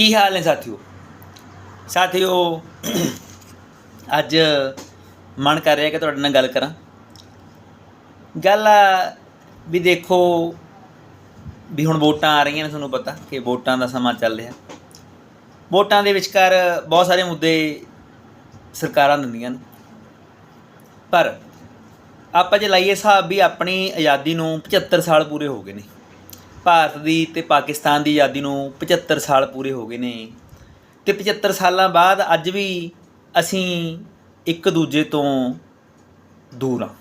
ਕੀ ਹਾਲ ਨੇ ਸਾਥੀਓ? ਸਾਥੀਓ, ਅੱਜ ਮਨ ਕਰ ਰਿਹਾ ਕਿ ਤੁਹਾਡੇ ਨਾਲ ਗੱਲ ਕਰਾਂ। ਗੱਲ ਆ ਵੀ ਦੇਖੋ, ਵੀ ਹੁਣ ਵੋਟਾਂ ਆ ਰਹੀਆਂ ਨੇ ਤੁਹਾਨੂੰ ਪਤਾ ਕਿ ਵੋਟਾਂ ਦਾ ਸਮਾਂ ਚੱਲ ਰਿਹਾ। ਵੋਟਾਂ ਦੇ ਵਿਚਕਾਰ ਬਹੁਤ ਸਾਰੇ ਮੁੱਦੇ ਸਰਕਾਰਾਂ ਦਿੰਦੀਆਂ ਨੇ। ਪਰ ਆਪਾਂ ਜੇ ਲਾਈਏ ਹਿਸਾਬ ਵੀ ਆਪਣੀ ਆਜ਼ਾਦੀ ਨੂੰ 75 ਸਾਲ ਪੂਰੇ ਹੋ ਗਏ ਨੇ। ਭਾਰਤ ਦੀ ਤੇ ਪਾਕਿਸਤਾਨ ਦੀ ਆਜ਼ਾਦੀ ਨੂੰ 75 ਸਾਲ ਪੂਰੇ ਹੋ ਗਏ ਨੇ। ਤੇ 75 ਸਾਲਾਂ ਬਾਅਦ ਅੱਜ ਵੀ ਅਸੀਂ ਇੱਕ ਦੂਜੇ ਤੋਂ ਦੂਰ ਹਾਂ।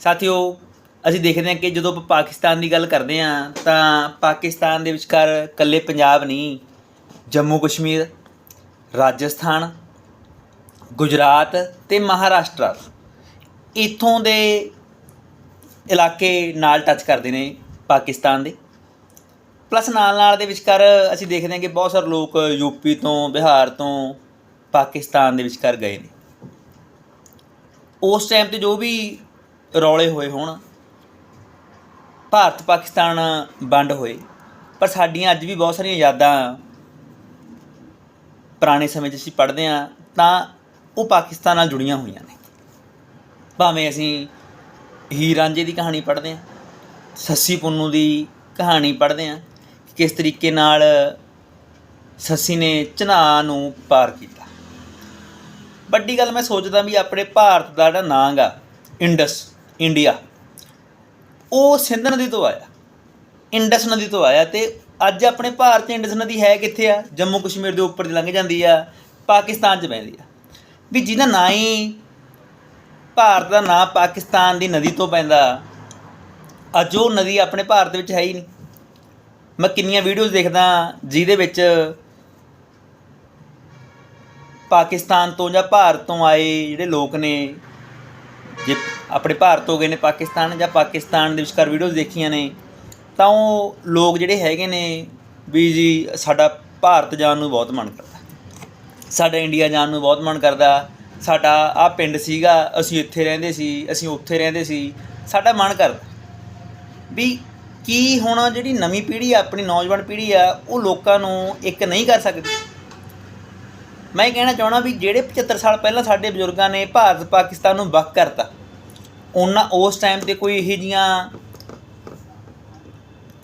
ਸਾਥੀਓ, ਅਸੀਂ ਦੇਖਦੇ ਹਾਂ ਕਿ ਜਦੋਂ ਆਪਾਂ ਪਾਕਿਸਤਾਨ ਦੀ ਗੱਲ ਕਰਦੇ ਹਾਂ, ਤਾਂ ਪਾਕਿਸਤਾਨ ਦੇ ਵਿਚਕਾਰ ਇਕੱਲੇ ਪੰਜਾਬ ਨਹੀਂ, ਜੰਮੂ ਕਸ਼ਮੀਰ, ਰਾਜਸਥਾਨ, ਗੁਜਰਾਤ ਤੇ ਮਹਾਰਾਸ਼ਟਰ ਇਥੋਂ ਦੇ ਇਲਾਕੇ ਨਾਲ ਟੱਚ ਕਰਦੇ ਨੇ। ਪਾਕਿਸਤਾਨ ਦੇ। ਪਲੱਸ ਨਾਲ ਨਾਲ ਦੇ ਵਿਚਕਾਰ ਅਸੀਂ ਦੇਖਦੇ ਹਾਂ ਕਿ ਬਹੁਤ ਸਾਰੇ ਲੋਕ ਯੂਪੀ ਤੋਂ, ਬਿਹਾਰ ਤੋਂ ਪਾਕਿਸਤਾਨ ਦੇ ਵਿਚਕਾਰ ਗਏ ਨੇ। ਉਸ ਟਾਈਮ ਤੇ ਜੋ ਵੀ ਰੌਲੇ ਹੋਏ ਹੋਣ, ਭਾਰਤ ਪਾਕਿਸਤਾਨ ਵੰਡ ਹੋਏ। ਪਰ ਸਾਡੀਆਂ ਅੱਜ ਵੀ ਬਹੁਤ ਸਾਰੀਆਂ ਯਾਦਾਂ ਪੁਰਾਣੇ ਸਮੇਂ 'ਚ ਅਸੀਂ ਪੜ੍ਹਦੇ ਹਾਂ, ਤਾਂ ਉਹ ਪਾਕਿਸਤਾਨ ਨਾਲ ਜੁੜੀਆਂ ਹੋਈਆਂ ਨੇ। ਭਾਵੇਂ ਅਸੀਂ ਹੀਰ ਰਾਂਝੇ ਦੀ ਕਹਾਣੀ ਪੜ੍ਹਦੇ ਹਾਂ ਸੱਸੀ ਪੁੰਨੂ ਦੀ ਕਹਾਣੀ ਪੜ੍ਹਦੇ ਹਾਂ ਕਿ ਕਿਸ ਤਰੀਕੇ ਨਾਲ ਸੱਸੀ ਨੇ ਚਨਾਹ ਨੂੰ ਪਾਰ ਕੀਤਾ। ਵੱਡੀ ਗੱਲ ਮੈਂ ਸੋਚਦਾ ਵੀ ਆਪਣੇ ਭਾਰਤ ਦਾ ਜਿਹੜਾ ਨਾਂ ਗਾ ਇੰਡਸ, ਇੰਡੀਆ, ਉਹ ਸਿੰਧ ਨਦੀ ਤੋਂ ਆਇਆ, ਇੰਡਸ ਨਦੀ ਤੋਂ ਆਇਆ ਤੇ ਅੱਜ ਆਪਣੇ ਭਾਰਤ 'ਚ ਇੰਡਸ ਨਦੀ ਹੈ ਕਿੱਥੇ ਆ? ਜੰਮੂ ਕਸ਼ਮੀਰ ਦੇ ਉੱਪਰ ਦੀ ਲੰਘ ਜਾਂਦੀ ਆ, ਪਾਕਿਸਤਾਨ 'ਚ ਪੈਂਦੀ ਆ। ਵੀ ਜਿਹਦਾ ਨਾਂ ਹੀ ਭਾਰਤ ਦਾ ਨਾਂ ਪਾਕਿਸਤਾਨ ਦੀ ਨਦੀ ਤੋਂ ਪੈਂਦਾ ਅੱਜ ਉਹ ਨਦੀ ਆਪਣੇ ਭਾਰਤ ਵਿੱਚ ਹੈ ਹੀ ਨਹੀਂ। ਮੈਂ ਕਿੰਨੀਆਂ ਵੀਡੀਓਜ਼ ਦੇਖਦਾ ਜਿਹਦੇ ਵਿੱਚ ਪਾਕਿਸਤਾਨ ਤੋਂ ਜਾਂ ਭਾਰਤ ਤੋਂ ਆਏ ਜਿਹੜੇ ਲੋਕ ਨੇ, ਜੇ ਆਪਣੇ ਭਾਰਤ ਤੋਂ ਗਏ ਨੇ ਪਾਕਿਸਤਾਨ ਜਾਂ ਪਾਕਿਸਤਾਨ ਦੇ ਵਿਚਕਾਰ ਵੀਡੀਓਜ਼ ਦੇਖੀਆਂ ਨੇ, ਤਾਂ ਉਹ ਲੋਕ ਜਿਹੜੇ ਹੈਗੇ ਨੇ ਵੀ ਜੀ ਸਾਡਾ ਭਾਰਤ ਜਾਣ ਨੂੰ ਬਹੁਤ ਮਨ ਕਰਦਾ। ਸਾਡਾ ਇੰਡੀਆ ਜਾਣ ਨੂੰ ਬਹੁਤ ਮਨ ਕਰਦਾ। ਸਾਡਾ ਆ ਪਿੰਡ ਸੀਗਾ, ਅਸੀਂ ਇੱਥੇ ਰਹਿੰਦੇ ਸੀ, ਅਸੀਂ ਉੱਥੇ ਰਹਿੰਦੇ ਸੀ। ਸਾਡਾ ਮਨ ਕਰਦਾ। ਵੀ ਕੀ ਹੁਣ ਜਿਹੜੀ ਨਵੀਂ ਪੀੜ੍ਹੀ ਆ, ਆਪਣੀ ਨੌਜਵਾਨ ਪੀੜ੍ਹੀ ਆ, ਉਹ ਲੋਕਾਂ ਨੂੰ ਇੱਕ ਨਹੀਂ ਕਰ ਸਕਦੀ? ਮੈਂ ਇਹ ਕਹਿਣਾ ਚਾਹਣਾ ਵੀ ਜਿਹੜੇ 75 ਸਾਲ ਪਹਿਲਾਂ ਸਾਡੇ ਬਜ਼ੁਰਗਾਂ ਨੇ ਭਾਰਤ ਪਾਕਿਸਤਾਨ ਨੂੰ ਵੱਖ ਕਰਤਾ, ਉਹਨਾਂ ਉਸ ਟਾਈਮ ਤੇ ਕੋਈ ਇਹੋ ਜੀਆਂ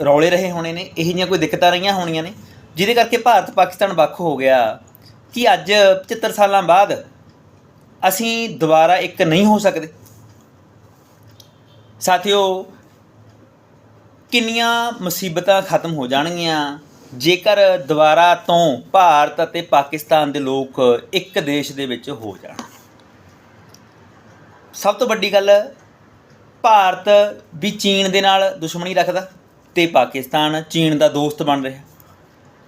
ਰੌਲੇ ਰਹੇ ਹੋਣੇ ਨੇ, ਇਹੋ ਜੀਆਂ ਕੋਈ ਦਿੱਕਤਾਂ ਰਹੀਆਂ ਹੋਣੀਆਂ ਨੇ, ਜਿਹਦੇ ਕਰਕੇ ਭਾਰਤ ਪਾਕਿਸਤਾਨ ਵੱਖ ਹੋ ਗਿਆ। ਕਿ ਅੱਜ 75 ਸਾਲਾਂ ਬਾਅਦ ਅਸੀਂ ਦੁਬਾਰਾ ਇੱਕ ਨਹੀਂ ਹੋ ਸਕਦੇ? ਸਾਥੀਓ ਕਿੰਨੀਆਂ ਮੁਸੀਬਤਾਂ ਖਤਮ ਹੋ ਜਾਣਗੀਆਂ? ਜੇਕਰ ਦੁਬਾਰਾ ਤੋਂ ਭਾਰਤ ਅਤੇ ਪਾਕਿਸਤਾਨ ਦੇ ਲੋਕ ਇੱਕ ਦੇਸ਼ ਦੇ ਵਿੱਚ ਹੋ ਜਾਣ। ਸਭ ਤੋਂ ਵੱਡੀ ਗੱਲ, ਭਾਰਤ ਵੀ ਚੀਨ ਦੇ ਨਾਲ ਦੁਸ਼ਮਣੀ ਰੱਖਦਾ ਤੇ ਪਾਕਿਸਤਾਨ ਚੀਨ ਦਾ ਦੋਸਤ ਬਣ ਰਿਹਾ।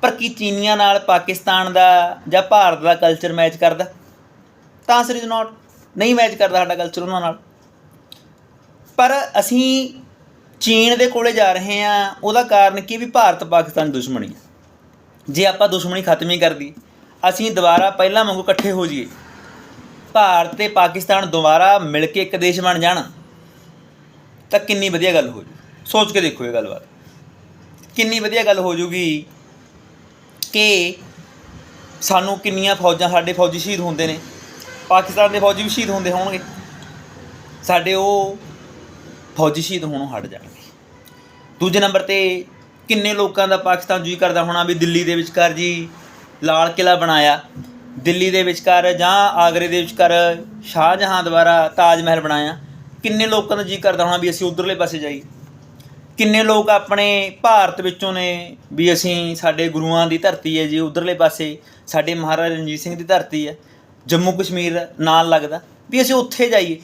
ਪਰ ਕੀ ਚੀਨੀਆਂ ਨਾਲ ਪਾਕਿਸਤਾਨ ਦਾ ਜਾਂ ਭਾਰਤ ਦਾ ਕਲਚਰ ਮੈਚ ਕਰਦਾ? ਤਾਂ ਆਨਸਰ ਇਜ਼ ਨਾਟ ਨਹੀਂ ਮੈਚ ਕਰਦਾ ਸਾਡਾ ਕਲਚਰ ਉਹਨਾਂ ਨਾਲ। ਪਰ ਅਸੀਂ ਚੀਨ ਦੇ ਕੋਲੇ ਜਾ ਰਹੇ ਆ ਉਹਦਾ ਕਾਰਨ ਕੀ ਵੀ ਭਾਰਤ ਪਾਕਿਸਤਾਨ ਦੁਸ਼ਮਣੀ ਹੈ। ਜੇ ਆਪਾਂ ਦੁਸ਼ਮਣੀ ਖਤਮ ਹੀ ਕਰ ਦੀ ਅਸੀਂ ਦੁਬਾਰਾ ਪਹਿਲਾਂ ਵਾਂਗੂ ਇਕੱਠੇ ਹੋ ਜਾਈਏ। ਭਾਰਤ ਤੇ ਪਾਕਿਸਤਾਨ ਦੁਬਾਰਾ ਮਿਲ ਕੇ ਇੱਕ ਦੇਸ਼ ਬਣ ਜਾਣ, ਤਾਂ ਕਿੰਨੀ ਵਧੀਆ ਗੱਲ ਹੋ ਜੂ। ਸੋਚ ਕੇ ਦੇਖੋ ਇਹ ਗੱਲਬਾਤ। ਕਿੰਨੀ ਵਧੀਆ ਗੱਲ ਹੋ ਜੂਗੀ ਕਿ ਸਾਨੂੰ ਕਿੰਨੀਆਂ ਫੌਜਾਂ, ਸਾਡੇ ਫੌਜੀ ਸ਼ਹੀਦ ਹੁੰਦੇ ਨੇ। ਪਾਕਿਸਤਾਨ ਦੇ ਫੌਜੀ ਵੀ ਸ਼ਹੀਦ ਹੁੰਦੇ ਹੋਣਗੇ। ਸਾਡੇ ਉਹ ਫੌਜੀ ਸ਼ਹੀਦ ਹੋਣੋਂ ਹਟ ਜਾਣਗੇ ਦੂਜੇ ਨੰਬਰ ਤੇ ਕਿੰਨੇ ਲੋਕਾਂ ਦਾ ਪਾਕਿਸਤਾਨ ਜੀ ਕਰਦਾ ਹੋਣਾ ਵੀ ਦਿੱਲੀ ਦੇ ਵਿਚਕਾਰ ਜੀ ਲਾਲ ਕਿਲਾ ਬਣਾਇਆ। ਦਿੱਲੀ ਦੇ ਵਿਚਕਾਰ ਜਾਂ ਆਗਰੇ ਦੇ ਵਿਚਕਾਰ ਸ਼ਾਹਜਹਾਂ ਦੁਆਰਾ ਤਾਜ ਮਹਿਲ ਬਣਾਇਆ। ਕਿੰਨੇ ਲੋਕਾਂ ਦਾ ਜੀ ਕਰਦਾ ਹੋਣਾ ਵੀ ਅਸੀਂ ਉਧਰਲੇ ਪਾਸੇ ਜਾਈਏ ਕਿੰਨੇ ਲੋਕ ਆਪਣੇ ਭਾਰਤ ਵਿੱਚੋਂ ਨੇ ਵੀ ਅਸੀਂ ਸਾਡੇ ਗੁਰੂਆਂ ਦੀ ਧਰਤੀ ਹੈ ਜੀ ਉਧਰਲੇ ਪਾਸੇ, ਸਾਡੇ ਮਹਾਰਾਜਾ ਰਣਜੀਤ ਸਿੰਘ ਦੀ ਧਰਤੀ ਹੈ, ਜੰਮੂ ਕਸ਼ਮੀਰ ਨਾਲ ਲੱਗਦਾ, ਵੀ ਅਸੀਂ ਉੱਥੇ ਜਾਈਏ।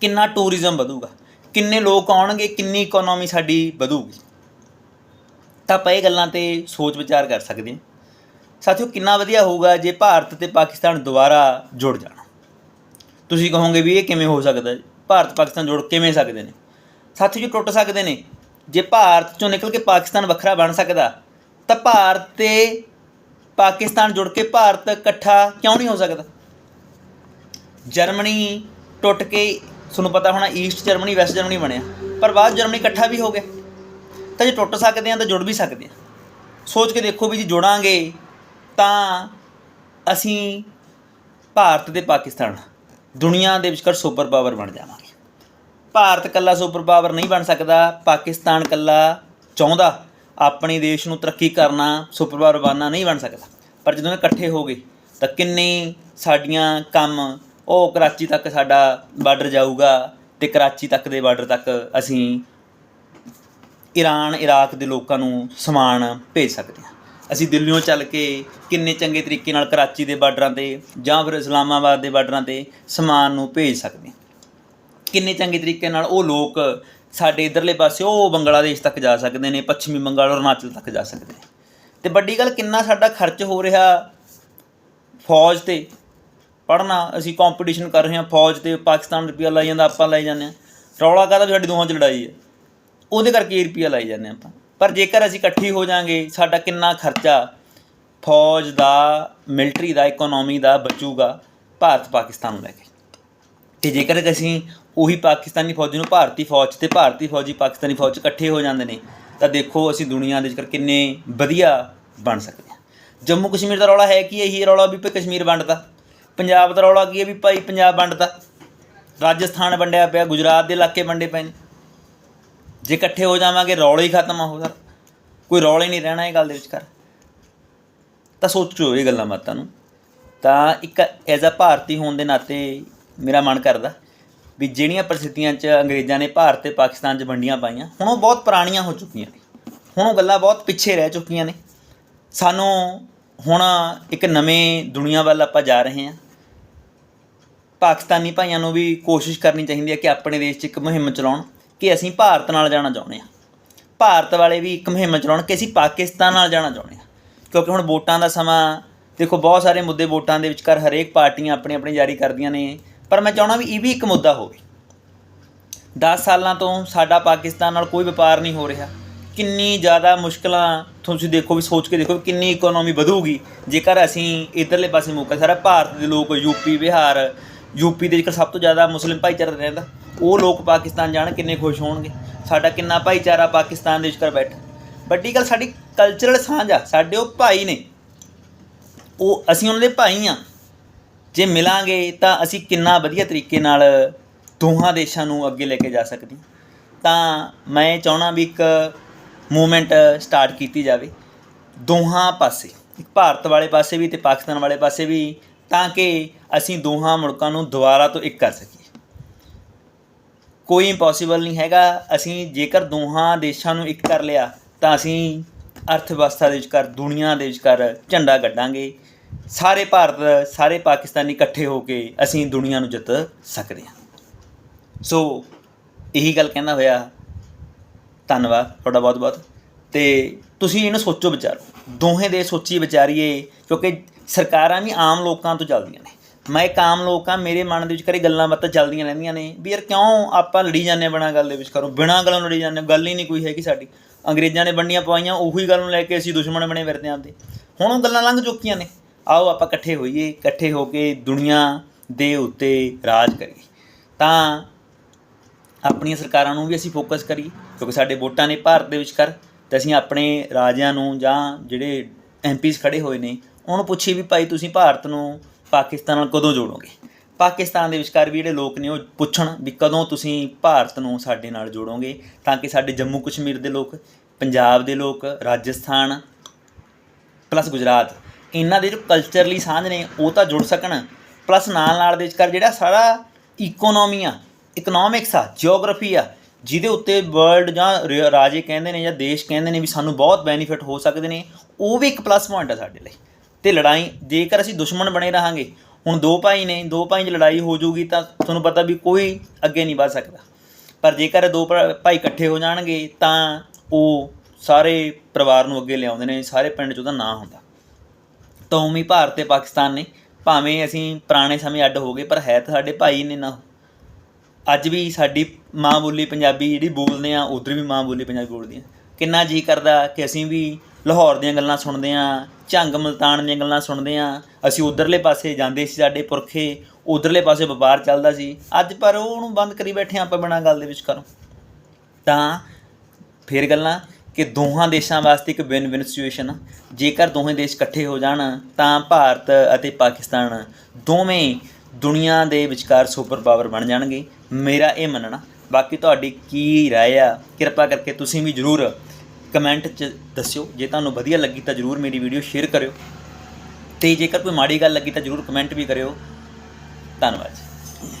ਕਿੰਨਾ ਟੂਰਿਜ਼ਮ ਵਧੂਗਾ, ਕਿੰਨੇ ਲੋਕ ਆਉਣਗੇ, ਕਿੰਨੀ ਇਕਨੋਮੀ ਸਾਡੀ ਵਧੂਗੀ। ਤਾਂ ਆਪਾਂ ਇਹ ਗੱਲਾਂ ਤੇ ਸੋਚ ਵਿਚਾਰ ਕਰ ਸਕਦੇ ਹਾਂ। ਸਾਥੀਓ, ਕਿੰਨਾ ਵਧੀਆ ਹੋਊਗਾ ਜੇ ਭਾਰਤ ਤੇ ਪਾਕਿਸਤਾਨ ਦੁਬਾਰਾ ਜੁੜ ਜਾਣ। ਤੁਸੀਂ ਕਹੋਗੇ ਵੀ ਇਹ ਕਿਵੇਂ ਹੋ ਸਕਦਾ ਭਾਰਤ, ਪਾਕਿਸਤਾਨ ਜੁੜ ਕਿਵੇਂ ਸਕਦੇ ਨੇ? ਸਾਥੀਓ, ਜੀ ਟੁੱਟ ਸਕਦੇ ਨੇ, ਜੇ ਭਾਰਤ ਚੋਂ ਨਿਕਲ ਕੇ ਪਾਕਿਸਤਾਨ ਵੱਖਰਾ ਬਣ ਸਕਦਾ, ਤਾਂ ਭਾਰਤ ਤੇ ਪਾਕਿਸਤਾਨ ਜੁੜ ਕੇ ਭਾਰਤ ਇਕੱਠਾ ਕਿਉਂ ਨਹੀਂ ਹੋ ਸਕਦਾ? ਜਰਮਨੀ ਟੁੱਟ ਕੇ ਤੁਹਾਨੂੰ ਪਤਾ ਹੋਣਾ ਈਸਟ ਜਰਮਨੀ ਵੈਸਟ ਜਰਮਨੀ ਬਣਿਆ। ਪਰ ਬਾਅਦ ਜਰਮਨੀ ਇਕੱਠਾ ਵੀ ਹੋ ਗਿਆ। ਤਾਂ ਜੇ ਟੁੱਟ ਸਕਦੇ ਆ ਤਾਂ ਜੁੜ ਵੀ ਸਕਦੇ ਆ ਸੋਚ ਕੇ ਦੇਖੋ ਵੀ ਜੀ ਜੁੜਾਂਗੇ ਤਾਂ ਅਸੀਂ ਭਾਰਤ ਤੇ ਪਾਕਿਸਤਾਨ, ਦੁਨੀਆ ਦੇ ਵਿਚਕਾਰ ਸੁਪਰ ਪਾਵਰ ਬਣ ਜਾਵਾਂਗੇ। ਭਾਰਤ ਕੱਲਾ ਸੁਪਰ ਪਾਵਰ ਨਹੀਂ ਬਣ ਸਕਦਾ, ਪਾਕਿਸਤਾਨ ਕੱਲਾ ਚਾਹੁੰਦਾ ਆਪਣੇ ਦੇਸ਼ ਨੂੰ ਤਰੱਕੀ ਕਰਨਾ ਸੁਪਰ ਪਾਵਰ ਬਣਨਾ ਨਹੀਂ ਬਣ ਸਕਦਾ। ਪਰ ਜਦੋਂ ਇਹ ਇਕੱਠੇ ਹੋ ਗਏ ਤਾਂ ਕਿੰਨੇ ਸਾਡੀਆਂ ਕੰਮ ਉਹ ਕਰਾਚੀ ਤੱਕ ਸਾਡਾ ਬਾਰਡਰ ਜਾਊਗਾ ਤੇ ਕਰਾਚੀ ਤੱਕ ਦੇ ਬਾਰਡਰ ਤੱਕ ਅਸੀਂ ਈਰਾਨ ਇਰਾਕ ਦੇ ਲੋਕਾਂ ਨੂੰ ਸਮਾਨ ਭੇਜ ਸਕਦੇ ਹਾਂ। ਅਸੀਂ ਦਿੱਲੀੋਂ ਚੱਲ ਕੇ ਕਿੰਨੇ ਚੰਗੇ ਤਰੀਕੇ ਨਾਲ ਕਰਾਚੀ ਦੇ ਬਾਰਡਰਾਂ ਤੇ ਜਾਂ ਫਿਰ ਇਸਲਾਮਾਬਾਦ ਦੇ ਬਾਰਡਰਾਂ ਤੇ ਸਮਾਨ ਨੂੰ ਭੇਜ ਸਕਦੇ ਹਾਂ। ਕਿੰਨੇ ਚੰਗੇ ਤਰੀਕੇ ਨਾਲ ਉਹ ਲੋਕ ਸਾਡੇ ਇਧਰਲੇ ਪਾਸੇ, ਉਹ ਬੰਗਲਾਦੇਸ਼ ਤੱਕ ਜਾ ਸਕਦੇ ਨੇ, ਪੱਛਮੀ ਬੰਗਾਲ, ਅਰੁਣਾਚਲ ਤੱਕ ਜਾ ਸਕਦੇ ਨੇ। ਤੇ ਵੱਡੀ ਗੱਲ ਕਿੰਨਾ ਸਾਡਾ ਖਰਚ ਹੋ ਰਿਹਾ ਫੌਜ ਤੇ ਪੜ੍ਹਨਾ, ਅਸੀਂ ਕੰਪੀਟੀਸ਼ਨ ਕਰ ਰਹੇ ਹਾਂ, ਫੌਜ ਤੇ ਪਾਕਿਸਤਾਨ ਰੁਪਿਆ ਲਾਈ ਜਾਂਦਾ, ਆਪਾਂ ਲਾਈ ਜਾਂਦੇ ਹਾਂ। ਰੌਲਾ ਕਾਹਦਾ ਵੀ ਸਾਡੀ ਦੋਹਾਂ 'ਚ ਲੜਾਈ ਹੈ? ਉਹਦੇ ਕਰਕੇ ਰੁਪਿਆ ਲਾਈ ਜਾਂਦੇ ਹਾਂ ਆਪਾਂ। ਪਰ ਜੇਕਰ ਅਸੀਂ ਇਕੱਠੇ ਹੋ ਜਾਾਂਗੇ, ਸਾਡਾ ਕਿੰਨਾ ਖਰਚਾ ਫੌਜ ਦਾ ਮਿਲਟਰੀ ਦਾ ਇਕਨੋਮੀ ਦਾ ਬਚੂਗਾ ਭਾਰਤ ਪਾਕਿਸਤਾਨ ਨੂੰ ਲੈ ਕੇ। ਤੇ ਜੇਕਰ ਅਸੀਂ ਉਹੀ ਪਾਕਿਸਤਾਨੀ ਫੌਜੀ ਨੂੰ ਭਾਰਤੀ ਫੌਜ 'ਚ ਤੇ ਭਾਰਤੀ ਫੌਜੀ ਪਾਕਿਸਤਾਨੀ ਫੌਜ 'ਚ ਇਕੱਠੇ ਹੋ ਜਾਂਦੇ ਨੇ, ਤਾਂ ਦੇਖੋ ਅਸੀਂ ਦੁਨੀਆ ਦੇ ਵਿੱਚ ਕਿੰਨੇ ਵਧੀਆ ਬਣ ਸਕਦੇ ਹਾਂ। ਜੰਮੂ ਕਸ਼ਮੀਰ ਦਾ ਰੌਲਾ ਹੈ ਕਿ? ਇਹੀ ਰੌਲਾ ਵੀ ਭਈ ਕਸ਼ਮੀਰ ਵੰਡਦਾ। ਪੰਜਾਬ ਦਾ ਰੌਲਾ ਕੀ ਹੈ ਵੀ ਭਾਈ ਪੰਜਾਬ ਵੰਡਤਾ? ਰਾਜਸਥਾਨ ਵੰਡਿਆ ਪਿਆ, ਗੁਜਰਾਤ ਦੇ ਇਲਾਕੇ ਵੰਡੇ ਪਏ ਨੇ। ਜੇ ਇਕੱਠੇ ਹੋ ਜਾਵਾਂਗੇ, ਰੌਲਾ ਹੀ ਖਤਮ ਹੋ ਸਰ ਕੋਈ ਰੌਲਾ ਹੀ ਨਹੀਂ ਰਹਿਣਾ ਇਹ ਗੱਲ ਦੇ ਵਿਚਕਾਰ। ਤਾਂ ਸੋਚੋ ਇਹ ਗੱਲਾਂ ਬਾਤਾਂ ਨੂੰ। ਤਾਂ ਇੱਕ ਐਜ਼ ਅ ਭਾਰਤੀ ਹੋਣ ਦੇ ਨਾਤੇ ਮੇਰਾ ਮਨ ਕਰਦਾ ਵੀ ਜਿਹੜੀਆਂ ਪ੍ਰਸਥਿਤੀਆਂ 'ਚ ਅੰਗਰੇਜ਼ਾਂ ਨੇ ਭਾਰਤ ਤੇ ਪਾਕਿਸਤਾਨ 'ਚ ਵੰਡੀਆਂ ਪਾਈਆਂ, ਹੁਣ ਉਹ ਬਹੁਤ ਪੁਰਾਣੀਆਂ ਹੋ ਚੁੱਕੀਆਂ ਨੇ। ਹੁਣ ਉਹ ਗੱਲਾਂ ਬਹੁਤ ਪਿੱਛੇ ਰਹਿ ਚੁੱਕੀਆਂ ਨੇ। ਸਾਨੂੰ ਹੁਣ ਇੱਕ ਨਵੇਂ ਦੁਨੀਆ ਵੱਲ ਆਪਾਂ ਜਾ ਰਹੇ ਹਾਂ। ਪਾਕਿਸਤਾਨੀ ਭਾਈਆਂ ਨੂੰ ਵੀ ਕੋਸ਼ਿਸ਼ ਕਰਨੀ ਚਾਹੀਦੀ ਹੈ ਕਿ ਆਪਣੇ ਦੇਸ਼ 'ਚ ਇੱਕ ਮੁਹਿੰਮ ਚਲਾਉਣ ਕਿ ਅਸੀਂ ਭਾਰਤ ਨਾਲ ਜਾਣਾ ਚਾਹੁੰਦੇ ਹਾਂ। ਭਾਰਤ ਵਾਲੇ ਵੀ ਇੱਕ ਮੁਹਿੰਮ ਚਲਾਉਣ ਕਿ ਅਸੀਂ ਪਾਕਿਸਤਾਨ ਨਾਲ ਜਾਣਾ ਚਾਹੁੰਦੇ ਹਾਂ। ਕਿਉਂਕਿ ਹੁਣ ਵੋਟਾਂ ਦਾ ਸਮਾਂ, ਦੇਖੋ ਬਹੁਤ ਸਾਰੇ ਮੁੱਦੇ ਵੋਟਾਂ ਦੇ ਵਿਚਕਾਰ ਹਰੇਕ ਪਾਰਟੀਆਂ ਆਪਣੇ ਆਪਣੇ ਜਾਰੀ ਕਰਦੀਆਂ ਨੇ, ਪਰ ਮੈਂ ਚਾਹਣਾ ਵੀ ਇਹ ਵੀ ਇੱਕ ਮੁੱਦਾ ਹੋਵੇ। 10 ਸਾਲਾਂ ਤੋਂ ਸਾਡਾ ਪਾਕਿਸਤਾਨ ਨਾਲ ਕੋਈ ਵਪਾਰ ਨਹੀਂ ਹੋ ਰਿਹਾ। ਕਿੰਨੀ ਜ਼ਿਆਦਾ ਮੁਸ਼ਕਲਾਂ ਤੁਸੀਂ ਦੇਖੋ ਵੀ, ਸੋਚ ਕੇ ਦੇਖੋ ਵੀ ਕਿੰਨੀ ਇਕਨੋਮੀ ਵਧੂਗੀ। ਜੇਕਰ ਅਸੀਂ ਇਧਰਲੇ ਪਾਸੇ ਮੁੱਕਾ ਸਾਰਾ ਭਾਰਤ ਦੇ ਲੋਕ ਯੂਪੀ ਬਿਹਾਰ ਯੂਪੀ ਦੇ ਜੇਕਰ ਸਭ ਤੋਂ ਜ਼ਿਆਦਾ ਮੁਸਲਿਮ ਭਾਈਚਾਰਾ ਰਹਿੰਦਾ, ਉਹ ਲੋਕ ਪਾਕਿਸਤਾਨ ਜਾਣ, ਕਿੰਨੇ ਖੁਸ਼ ਹੋਣਗੇ? ਸਾਡਾ ਕਿੰਨਾ ਭਾਈਚਾਰਾ ਪਾਕਿਸਤਾਨ ਦੇ ਵਿੱਚ ਵਿਚਕਾਰ ਬੈਠਾ। ਵੱਡੀ ਗੱਲ ਸਾਡੀ ਕਲਚਰਲ ਸਾਂਝ ਆ, ਸਾਡੇ ਉਹ ਭਾਈ ਨੇ। ਉਹ ਅਸੀਂ ਉਹਨਾਂ ਦੇ ਭਾਈ ਆ। ਜੇ ਮਿਲਾਂਗੇ ਤਾਂ ਅਸੀਂ ਕਿੰਨਾ ਵਧੀਆ ਤਰੀਕੇ ਨਾਲ ਦੋਹਾਂ ਦੇਸ਼ਾਂ ਨੂੰ ਅੱਗੇ ਲੈ ਕੇ ਜਾ ਸਕਦੇ ਤਾਂ ਮੈਂ ਚਾਹਣਾ ਵੀ ਇੱਕ ਮੂਵਮੈਂਟ ਸਟਾਰਟ ਕੀਤੀ ਜਾਵੇ। ਦੋਹਾਂ ਪਾਸੇ ਭਾਰਤ ਵਾਲੇ ਪਾਸੇ ਵੀ ਤੇ ਪਾਕਿਸਤਾਨ ਵਾਲੇ ਪਾਸੇ ਵੀ, ਤਾਂ ਕਿ ਅਸੀਂ ਦੋਹਾਂ ਮੁਲਕਾਂ ਨੂੰ ਦੁਬਾਰਾ ਤੋਂ ਇੱਕ ਕਰ ਸਕੀਏ। ਕੋਈ ਇੰਪੋਸੀਬਲ ਨਹੀਂ ਹੈਗਾ, ਅਸੀਂ ਜੇਕਰ ਦੋਹਾਂ ਦੇਸ਼ਾਂ ਨੂੰ ਇੱਕ ਕਰ ਲਿਆ, ਤਾਂ ਅਸੀਂ ਅਰਥ ਵਿਵਸਥਾ ਦੇ ਵਿਚਕਾਰ, ਦੁਨੀਆ ਦੇ ਵਿਚਕਾਰ ਝੰਡਾ ਗੱਡਾਂਗੇ ਸਾਰੇ ਭਾਰਤ, ਸਾਰੇ ਪਾਕਿਸਤਾਨੀ ਇਕੱਠੇ ਹੋ ਕੇ ਅਸੀਂ ਦੁਨੀਆ ਨੂੰ ਜਿੱਤ ਸਕਦੇ ਹਾਂ। ਸੋ ਇਹੀ ਗੱਲ ਕਹਿੰਦਾ ਹੋਇਆ ਧੰਨਵਾਦ ਤੁਹਾਡਾ ਬਹੁਤ ਬਹੁਤ। ਤੇ ਤੁਸੀਂ ਇਹਨੂੰ ਸੋਚੋ ਵਿਚਾਰੋ। ਦੋਹੇ ਦੇ ਸੋਚੀ ਵਿਚਾਰੀਏ, ਕਿਉਂਕਿ ਸਰਕਾਰਾਂ ਵੀ ਆਮ ਲੋਕਾਂ ਤੋਂ ਚੱਲਦੀਆਂ ਨੇ। ਮੈਂ ਇੱਕ ਆਮ ਲੋਕ ਆ ਮੇਰੇ ਮਨ ਦੇ ਵਿੱਚ ਕਰੇ ਗੱਲਾਂ ਬਾਤਾਂ ਚੱਲਦੀਆਂ ਰਹਿੰਦੀਆਂ ਨੇ ਵੀ ਯਾਰ ਕਿਉਂ ਆਪਾਂ ਲੜੀ ਜਾਂਦੇ ਹਾਂ ਬਿਨਾਂ ਗੱਲ ਦੇ ਵਿੱਚ ਕਰੋ ਬਿਨਾਂ ਗੱਲਾਂ ਲੜੀ ਜਾਂਦੇ ਗੱਲ ਹੀ ਨਹੀਂ ਕੋਈ ਹੈਗੀ ਸਾਡੀ। ਅੰਗਰੇਜ਼ਾਂ ਨੇ ਬੰਡੀਆਂ ਪਵਾਈਆਂ, ਉਹੀ ਗੱਲ ਨੂੰ ਲੈ ਕੇ ਅਸੀਂ ਦੁਸ਼ਮਣ ਬਣੇ ਫਿਰਦੇ ਆਂ ਤੇ ਹੁਣ ਉਹ ਗੱਲਾਂ ਲੰਘ ਚੁੱਕੀਆਂ ਨੇ। ਆਓ ਆਪਾਂ ਇਕੱਠੇ ਹੋਈਏ, ਇਕੱਠੇ ਹੋ ਕੇ ਦੁਨੀਆ ਦੇ ਉੱਤੇ ਰਾਜ ਕਰੀਏ। ਤਾਂ ਆਪਣੀਆਂ ਸਰਕਾਰਾਂ ਨੂੰ ਵੀ ਅਸੀਂ ਫੋਕਸ ਕਰੀਏ। ਕਿਉਂਕਿ ਸਾਡੇ ਵੋਟਾਂ ਨੇ ਭਾਰਤ ਦੇ ਵਿੱਚ ਕਰ ਤੇ ਅਸੀਂ ਆਪਣੇ ਰਾਜਿਆਂ ਨੂੰ ਜਾਂ ਜਿਹੜੇ ਐਮਪੀਸ ਖੜੇ ਹੋਏ ਨੇ, ਉਹਨੂੰ ਪੁੱਛੀ ਵੀ ਭਾਈ ਤੁਸੀਂ ਭਾਰਤ ਨੂੰ ਪਾਕਿਸਤਾਨ ਨਾਲ ਕਦੋਂ ਜੋੜੋਗੇ? ਪਾਕਿਸਤਾਨ ਦੇ ਵਿਚਕਾਰ ਵੀ ਜਿਹੜੇ ਲੋਕ ਨੇ ਉਹ ਪੁੱਛਣ ਵੀ ਕਦੋਂ ਤੁਸੀਂ ਭਾਰਤ ਨੂੰ ਸਾਡੇ ਨਾਲ ਜੋੜੋਗੇ, ਤਾਂ ਕਿ ਸਾਡੇ ਜੰਮੂ ਕਸ਼ਮੀਰ ਦੇ ਲੋਕ, ਪੰਜਾਬ ਦੇ ਲੋਕ, ਰਾਜਸਥਾਨ ਪਲੱਸ ਗੁਜਰਾਤ, ਇਹਨਾਂ ਦੇ ਜੋ ਕਲਚਰਲੀ ਸਾਂਝ ਨੇ, ਉਹ ਤਾਂ ਜੁੜ ਸਕਣ। ਪਲੱਸ ਨਾਲ ਨਾਲ ਦੇ ਵਿਚਕਾਰ ਜਿਹੜਾ ਸਾਰਾ ਇਕਨੋਮੀ ਆ ਇਕਨੋਮਿਕਸ ਆ ਜਿਓਗ੍ਰਾਫੀ ਆ ਜਿਹਦੇ ਉੱਤੇ ਵਰਲਡ ਜਾਂ ਰਾਜੇ ਕਹਿੰਦੇ ਨੇ ਜਾਂ ਦੇਸ਼ ਕਹਿੰਦੇ ਨੇ ਵੀ ਸਾਨੂੰ ਬਹੁਤ ਬੈਨੀਫਿਟ ਹੋ ਸਕਦੇ ਨੇ, ਉਹ ਵੀ ਇੱਕ ਪਲੱਸ ਪੁਆਇੰਟ ਆ ਸਾਡੇ ਲਈ। ਤੇ ਲੜਾਈ, ਜੇਕਰ ਅਸੀਂ ਦੁਸ਼ਮਣ ਬਣੇ ਰਹਾਂਗੇ, ਹੁਣ ਦੋ ਭਾਈ ਨੇ, ਦੋ ਭਾਈ 'ਚ ਲੜਾਈ ਹੋ ਜੂਗੀ ਤਾਂ ਤੁਹਾਨੂੰ ਪਤਾ ਵੀ ਕੋਈ ਅੱਗੇ ਨਹੀਂ ਵਧ ਸਕਦਾ। ਪਰ ਜੇਕਰ ਦੋ ਭਾਈ ਇਕੱਠੇ ਹੋ ਜਾਣਗੇ, ਤਾਂ ਉਹ ਸਾਰੇ ਪਰਿਵਾਰ ਨੂੰ ਅੱਗੇ ਲਿਆਉਂਦੇ ਨੇ, ਸਾਰੇ ਪਿੰਡ 'ਚ ਉਹਦਾ ਨਾਂ ਹੁੰਦਾ। ਤਾਂ ਉਵੇਂ ਭਾਰਤ ਤੇ ਪਾਕਿਸਤਾਨ ਨੇ, ਭਾਵੇਂ ਅਸੀਂ ਪੁਰਾਣੇ ਸਮੇਂ ਅੱਡ ਹੋ ਗਏ, ਪਰ ਹੈ ਤਾਂ ਸਾਡੇ ਭਾਈ ਨੇ ਨਾ ਅੱਜ ਵੀ ਸਾਡੀ ਮਾਂ ਬੋਲੀ ਪੰਜਾਬੀ ਜਿਹੜੀ ਬੋਲਦੇ ਆ, ਉਧਰ ਵੀ ਮਾਂ ਬੋਲੀ ਪੰਜਾਬੀ ਬੋਲਦੀ ਆ। ਕਿੰਨਾ ਜੀ ਕਰਦਾ ਕਿ ਅਸੀਂ ਵੀ ਲਾਹੌਰ ਦੀਆਂ ਗੱਲਾਂ ਸੁਣਦੇ ਆ, ਝੰਗ ਮਲਤਾਨ ਦੀਆਂ ਗੱਲਾਂ ਸੁਣਦੇ ਆ। ਅਸੀਂ ਉਧਰਲੇ ਪਾਸੇ ਜਾਂਦੇ ਸੀ ਸਾਡੇ ਪੁਰਖੇ, ਉਧਰਲੇ ਪਾਸੇ ਵਪਾਰ ਚੱਲਦਾ ਸੀ। ਅੱਜ ਪਰ ਉਹਨੂੰ ਬੰਦ ਕਰੀ ਬੈਠੇ ਆ ਆਪਾਂ ਬਿਨਾਂ ਗੱਲ ਦੇ ਵਿੱਚ ਕਰੋ ਤਾਂ ਫੇਰ ਗੱਲਾਂ ਕਿ ਦੋਹਾਂ ਦੇਸ਼ਾਂ ਵਾਸਤੇ ਇੱਕ ਵਿਨ ਵਿਨ ਸਿਚੁਏਸ਼ਨ ਆ। ਜੇਕਰ ਦੋਹੇ ਦੇਸ਼ ਇਕੱਠੇ ਹੋ ਜਾਣ, ਤਾਂ ਭਾਰਤ ਅਤੇ ਪਾਕਿਸਤਾਨ ਦੋਵੇਂ ਦੁਨੀਆ ਦੇ ਵਿਚਕਾਰ ਸੁਪਰ ਪਾਵਰ ਬਣ ਜਾਣਗੇ। ਮੇਰਾ ਇਹ ਮੰਨਣਾ, ਬਾਕੀ ਤੁਹਾਡੀ ਕੀ ਰਾਏ ਆ, ਕਿਰਪਾ ਕਰਕੇ ਤੁਸੀਂ ਵੀ ਜਰੂਰ ਕਮੈਂਟ 'ਚ ਦੱਸਿਓ। ਜੇ ਤੁਹਾਨੂੰ ਵਧੀਆ ਲੱਗੀ ਤਾਂ ਜਰੂਰ ਮੇਰੀ ਵੀਡੀਓ ਸ਼ੇਅਰ ਕਰਿਓ। ਤੇ ਜੇਕਰ ਕੋਈ ਮਾੜੀ ਗੱਲ ਲੱਗੀ ਤਾਂ ਜਰੂਰ ਕਮੈਂਟ ਵੀ ਕਰਿਓ। ਧੰਨਵਾਦ ਜੀ।